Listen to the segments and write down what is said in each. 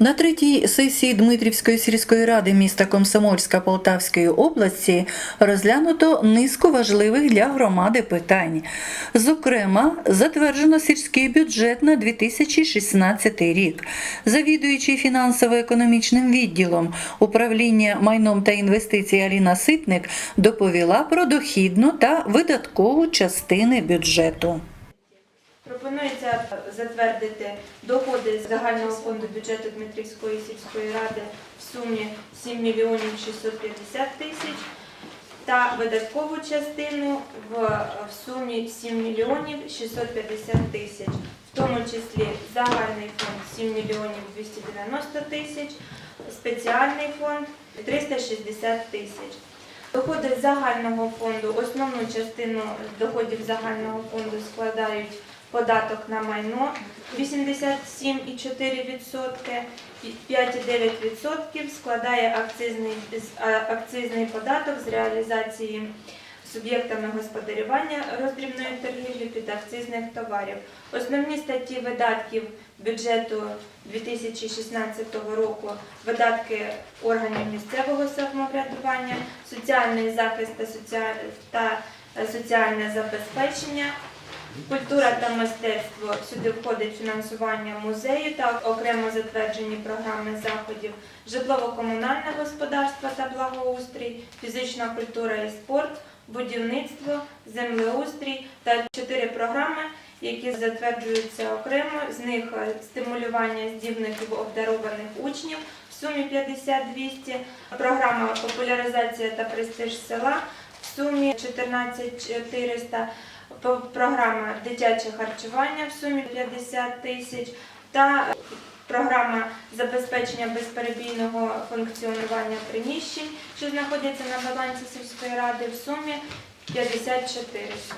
На третій сесії Дмитрівської сільської ради міста Комсомольська Полтавської області розглянуто низку важливих для громади питань. Зокрема, затверджено сільський бюджет на 2016 рік. Завідуючий фінансово-економічним відділом управління майном та інвестицій Аліна Ситник доповіла про дохідну та видаткову частини бюджету. Пропонується затвердити доходи загального фонду бюджету Дмитрівської сільської ради в сумі 7 мільйонів 650 тисяч та видаткову частину в, в сумі 7 мільйонів 650 тисяч, в тому числі загальний фонд 7 мільйонів 290 тисяч, спеціальний фонд 360 тисяч. Доходи загального фонду, основну частину доходів загального фонду складають податок на майно 87,4%, 5,9% складає акцизний, акцизний податок з реалізації суб'єктами господарювання роздрібної торгівлі під акцизних товарів. Основні статті видатків бюджету 2016 року видатки органів місцевого самоврядування, соціальний захист та е, соціальне забезпечення, культура та мистецтво. Сюди входить фінансування музею та окремо затверджені програми заходів, житлово-комунальне господарство та благоустрій, фізична культура і спорт, будівництво, землеустрій та чотири програми, які затверджуються окремо. З них е, стимулювання здібників обдарованих учнів в сумі 50-200, програма популяризація та престиж села в сумі 14400, по- програма дитяче харчування в сумі 50 тисяч та програма забезпечення безперебійного функціонування приміщень, що знаходяться на балансі сільської ради в сумі 5400.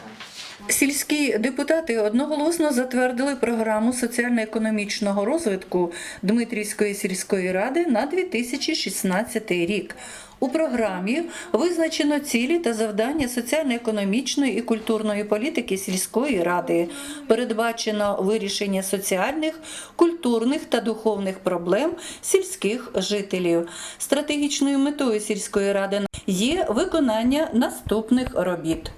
Сільські депутати одноголосно затвердили програму соціально-економічного розвитку Дмитрівської сільської ради на 2016 рік. У програмі визначено цілі та завдання соціально-економічної і культурної політики сільської ради. Передбачено вирішення соціальних, культурних та духовних проблем сільських жителів. Стратегічною метою сільської ради є виконання наступних робіт.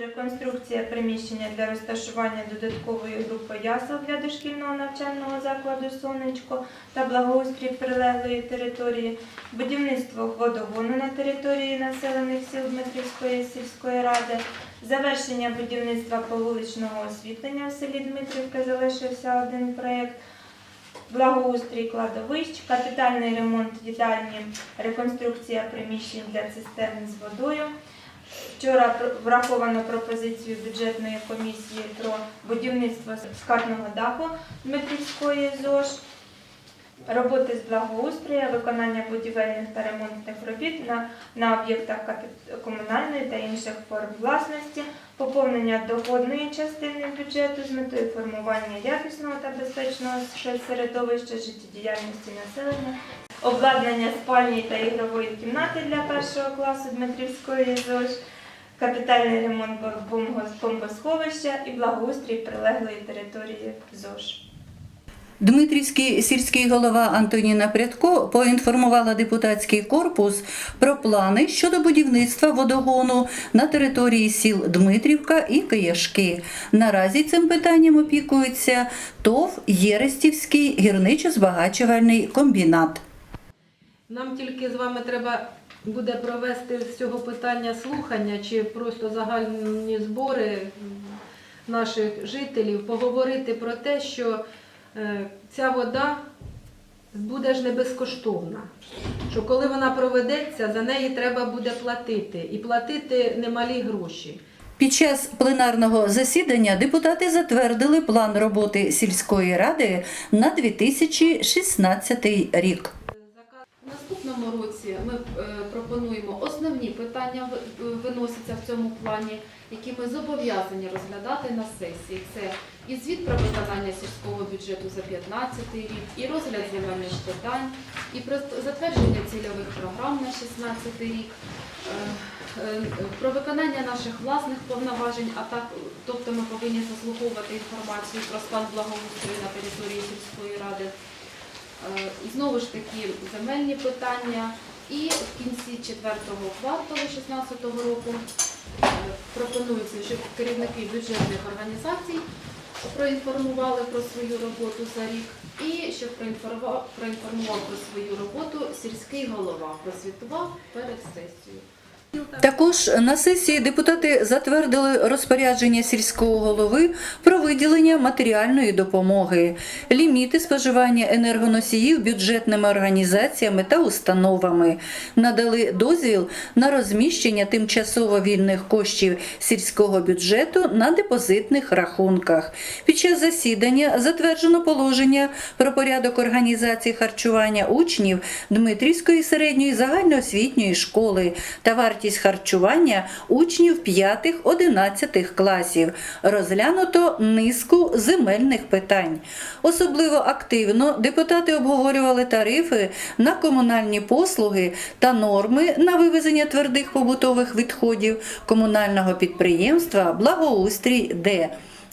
Реконструкція приміщення для розташування додаткової групи ясел для дошкільного навчального закладу Сонечко та благоустрій прилеглої території, будівництво водогону на території населених сіл Дмитрівської сільської ради, завершення будівництва повуличного освітлення в селі Дмитрівка залишився один проєкт. Благоустрій кладовищ, капітальний ремонт їдальні, реконструкція приміщень для цистерн з водою, Вчора враховано пропозицію бюджетної комісії про будівництво скатного даху Дмитрівської ЗОЖ, роботи з благоустрою, виконання будівельних та ремонтних робіт на, на об'єктах комунальної та інших форм власності, поповнення доходної частини бюджету з метою формування якісного та безпечного середовища життєдіяльності населення, обладнання спальні та ігрової кімнати для першого класу Дмитрівської ЗОЖ, капітальний ремонт бомбо- бомбосховища і благоустрій прилеглої території ЗОЖ. Дмитрівський сільський голова Антоніна Прядко поінформувала депутатський корпус про плани щодо будівництва водогону на території сіл Дмитрівка і Кияшки. Наразі цим питанням опікується ТОВ Єрестівський гірничо-збагачувальний комбінат. Нам тільки з вами треба буде провести з цього питання слухання чи просто загальні збори наших жителів, поговорити про те, що е, ця вода буде ж не безкоштовна. Що коли вона проведеться, за неї треба буде платити і платити немалі гроші. Під час пленарного засідання депутати затвердили план роботи сільської ради на 2016 рік. Наступному році ми е, пропонуємо основні питання виносяться в цьому плані, які ми зобов'язані розглядати на сесії. Це і звіт про виконання сільського бюджету за 2015 рік, і розгляд земельних питань, і затвердження цільових програм на 2016 рік. Е, е, Про виконання наших власних повноважень, а так, тобто ми повинні заслуховувати інформацію про стан благоустрою на території сільської ради. Е, знову ж таки земельні питання. І в кінці четвертого кварталу 2016 року е, пропонується, щоб керівники бюджетних організацій проінформували про свою роботу за рік, і щоб проінформував, про свою роботу сільський голова, прозвітував перед сесією. Також на сесії депутати затвердили розпорядження сільського голови про виділення матеріальної допомоги, ліміти споживання енергоносіїв бюджетними організаціями та установами, надали дозвіл на розміщення тимчасово вільних коштів сільського бюджету на депозитних рахунках. Під час засідання затверджено положення про порядок організації харчування учнів Дмитрівської середньої загальноосвітньої школи та вартість харчування учнів 5-11 класів. Розглянуто низку земельних питань. Особливо активно депутати обговорювали тарифи на комунальні послуги та норми на вивезення твердих побутових відходів комунального підприємства Благоустрій Д.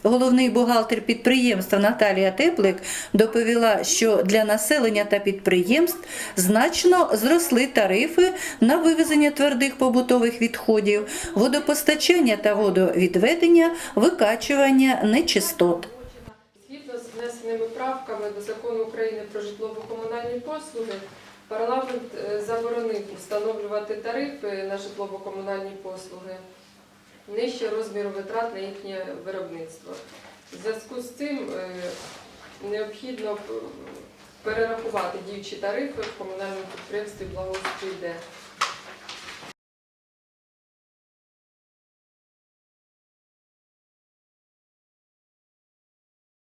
Головний бухгалтер підприємства Наталія Теплик доповіла, що для населення та підприємств значно зросли тарифи на вивезення твердих побутових відходів, водопостачання та водовідведення, викачування нечистот. Згідно з внесеними правками до закону України про житлово-комунальні послуги, парламент е, заборонив встановлювати тарифи на житлово-комунальні послуги нижче розміру витрат на їхнє виробництво. В зв'язку з цим е, необхідно перерахувати діючі тарифи в комунальному підприємстві благоустрій Д.